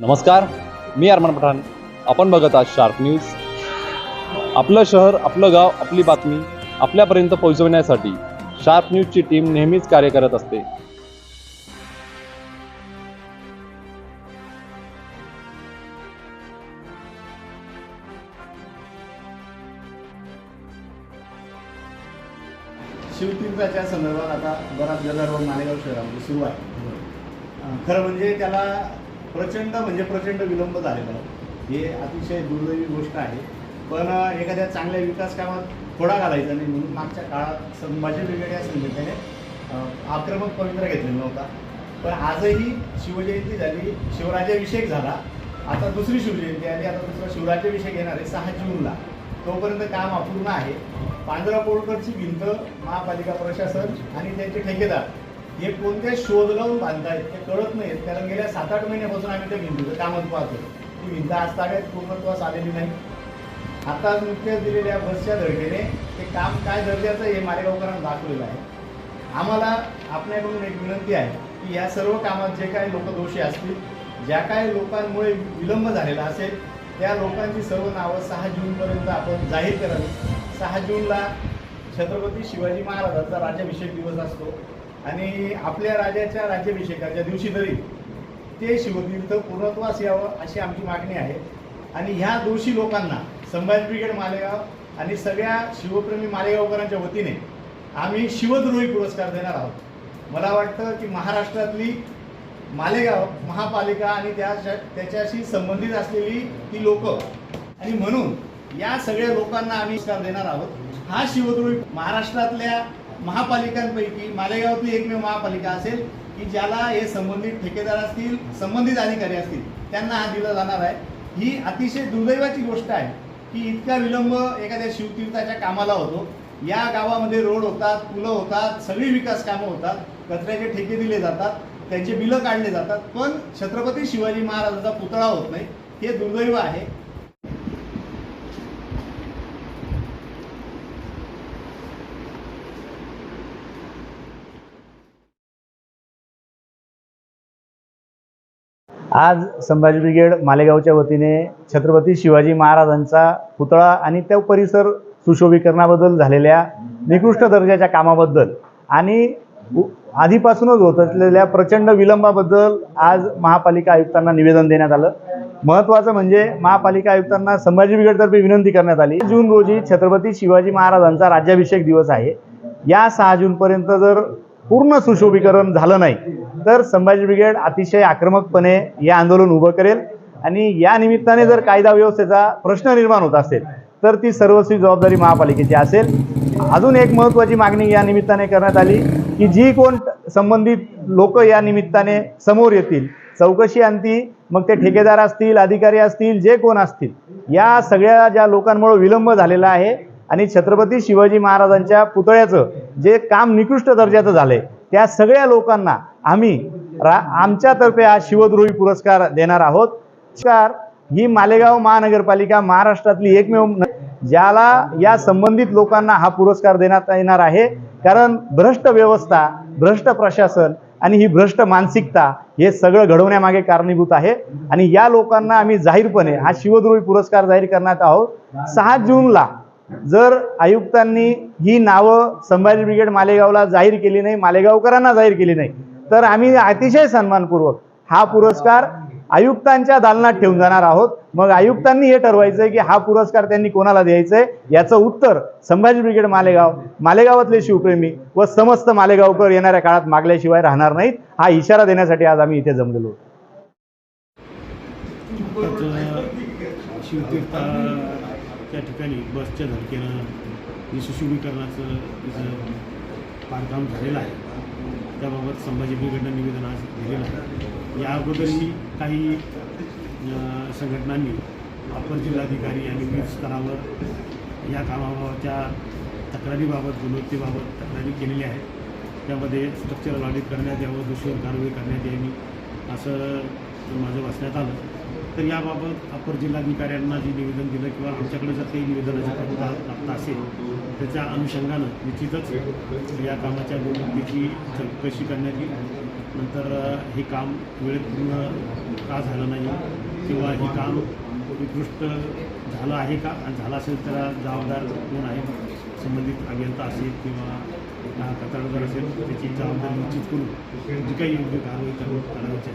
नमस्कार मी अरमान पठाण. आपण बघत आहात शार्प न्यूज आपलं शहर आपलं गाव आपली बातमी आपल्यापर्यंत पोहोचवण्यासाठी शार्प न्यूजची टीम नेहमीच कार्य करत असते. शिवतीर्थाच्या संदर्भात आता बराच गदारोळ मालेगाव शहरामध्ये सुरू आहे. खरं म्हणजे त्याला प्रचंड म्हणजे प्रचंड विलंब झालेला आहे हे अतिशय दुर्दैवी गोष्ट आहे. पण एखाद्या चांगल्या विकास कामात थोडा घालायचा नाही म्हणून मागच्या काळात संभाजी ब्रिगेड या संघटनेने आक्रमक पवित्रा घेतलेला नव्हता. पण आजही शिवजयंती झाली शिवराज्याभिषेक झाला. आता दुसरी शिवजयंती आली. आता दुसरा शिवराज्याभिषेक येणार आहे सहा जूनला. तोपर्यंत काम अपूर्ण आहे. पांढरा पोळकरची भिंत महापालिका प्रशासन आणि त्यांचे ठेकेदार हे कोणते शोध लावून बांधतायत ते कळत नाहीत. कारण गेल्या सात आठ महिन्यापासून आम्ही त्या भिंतीचं कामच पाहतो ती भिंत आज ताब्यात पूर्णत्वास आलेली नाही. आता नुकत्याच दिलेल्या बसच्या धडकेने ते काम काय दर्जाचं हे मालेगावकरांना दाखवलेलं आहे. आम्हाला आपल्याकडून एक विनंती आहे की या सर्व कामात जे काही लोक दोषी असतील ज्या काही लोकांमुळे विलंब झालेला असेल त्या लोकांची सर्व नावं सहा जूनपर्यंत आपण जाहीर करावी. सहा जूनला छत्रपती शिवाजी महाराजांचा राज्याभिषेक दिवस असतो. आणि आपल्या राजाच्या राज्याभिषेकाच्या दिवशी तरी ते शिवतीर्थ पूर्णत्वास यावं अशी आमची मागणी आहे. आणि ह्या दोषी लोकांना संभाजी ब्रिगेड मालेगाव आणि सगळ्या शिवप्रेमी मालेगावकरांच्या वतीने आम्ही शिवद्रोही पुरस्कार देणार आहोत. मला वाटतं की महाराष्ट्रातली मालेगाव महापालिका आणि त्या त्याच्याशी संबंधित असलेली ती लोक आणि म्हणून या सगळ्या लोकांना आम्ही पुरस्कार देणार आहोत. हा शिवद्रोही महाराष्ट्रातल्या महापालिकांपैकी मालेगावातली एकमेव महापालिका असेल की ज्याला हे संबंधित ठेकेदार असतील संबंधित अधिकारी असतील त्यांना हा दिला जाणार आहे. ही अतिशय दुर्दैवाची गोष्ट आहे की इतका विलंब एखाद्या शिवतीर्थाच्या कामाला होतो. या गावामध्ये रोड होतात पुलं होतात सगळी विकास कामं होतात. कचऱ्याचे ठेके दिले जातात त्यांचे बिलं काढले जातात. पण छत्रपती शिवाजी महाराजांचा पुतळा होत नाही. हे दुर्दैव आहे. आज संभाजी ब्रिगेड मालेगावच्या वतीने छत्रपती शिवाजी महाराजांचा पुतळा आणि त्या परिसर सुशोभीकरणाबद्दल झालेल्या निकृष्ट दर्जाच्या कामाबद्दल आणि आधीपासूनच होत असलेल्या प्रचंड विलंबाबद्दल आज महापालिका आयुक्तांना निवेदन देण्यात आलं. महत्त्वाचं म्हणजे महापालिका आयुक्तांना संभाजी ब्रिगेडतर्फे विनंती करण्यात आली. जून रोजी छत्रपती शिवाजी महाराजांचा राज्याभिषेक दिवस आहे. या सहा जूनपर्यंत जर पूर्ण सुशोभीकरण झालं नाही तर संभाजी ब्रिगेड अतिशय आक्रमकपणे हे आंदोलन उभं करेल. आणि या निमित्ताने जर कायदा व्यवस्थेचा प्रश्न निर्माण होत असेल तर ती सर्वस्वी जबाबदारी महापालिकेची असेल. अजून एक महत्त्वाची मागणी या निमित्ताने करण्यात आली की जी कोण संबंधित लोक या निमित्ताने समोर येतील चौकशी आणती मग ते ठेकेदार असतील अधिकारी असतील जे कोण असतील या सगळ्या ज्या लोकांमुळे विलंब झालेला आहे आणि छत्रपती शिवाजी महाराजांच्या पुतळ्याचं जे काम निकृष्ट दर्जाचं झालंय त्या सगळ्या लोकांना आम्ही रा आमच्यातर्फे हा शिवद्रोही पुरस्कार देणार आहोत. पुरस्कार ही मालेगाव महानगरपालिका महाराष्ट्रातली एकमेव ज्याला या संबंधित लोकांना हा पुरस्कार देण्यात येणार आहे. कारण भ्रष्ट व्यवस्था भ्रष्ट प्रशासन आणि ही भ्रष्ट मानसिकता हे सगळं घडवण्यामागे कारणीभूत आहे. आणि या लोकांना आम्ही जाहीरपणे हा शिवद्रोही पुरस्कार जाहीर करण्यात आहोत. सहा जूनला जर आयुक्तांनी ही नावं संभाजी ब्रिगेड मालेगावला जाहीर केली नाही मालेगावकरांना जाहीर केली नाही तर आम्ही अतिशय सन्मानपूर्वक हा पुरस्कार आयुक्तांच्या दालनात ठेवून जाणार आहोत. मग आयुक्तांनी हे ठरवायचंय की हा पुरस्कार त्यांनी कोणाला द्यायचंय? याचं उत्तर संभाजी ब्रिगेड मालेगाव मालेगावातले शिवप्रेमी व समस्त मालेगावकर येणाऱ्या काळात मागल्याशिवाय राहणार नाहीत. हा इशारा देण्यासाठी आज आम्ही इथे जमलेलो आहोत. ठिकाणी बसच्या धडकेनं यशस्वीकरणाचं तिचं बांधकाम झालेलं आहे. त्याबाबत संभाजी ब्रिगेडनं निवेदन आज दिलेलं आहे. या अगोदरही काही संघटनांनी अपर जिल्हाधिकारी आणि विविध स्तरावर या कामाबाबतच्या तक्रारीबाबत गुणवत्तेबाबत तक्रारी केलेल्या आहेत. त्यामध्ये स्ट्रक्चरल ऑडिट करण्यात यावं दोषीवर कारवाई करण्यात यावी असं माझं वाचण्यात आलं. तर याबाबत अपर जिल्हाधिकाऱ्यांना जे निवेदन दिलं किंवा आमच्याकडे जर काही निवेदनाची प्राप्त प्राप्त असेल त्याच्या अनुषंगानं निश्चितच या कामाच्या गुणवत्तेची चौकशी करण्यात येईल. नंतर हे काम वेळेत पूर्ण का झालं नाही किंवा हे काम उत्कृष्ट झालं आहे का? आणि झालं असेल तर जबाबदार कोण आहे? संबंधित अभियंता असेल किंवा अ, कंत्राटदार असेल त्याची जबाबदारी निश्चित करून जी काही योग्य कारवाई करून करायची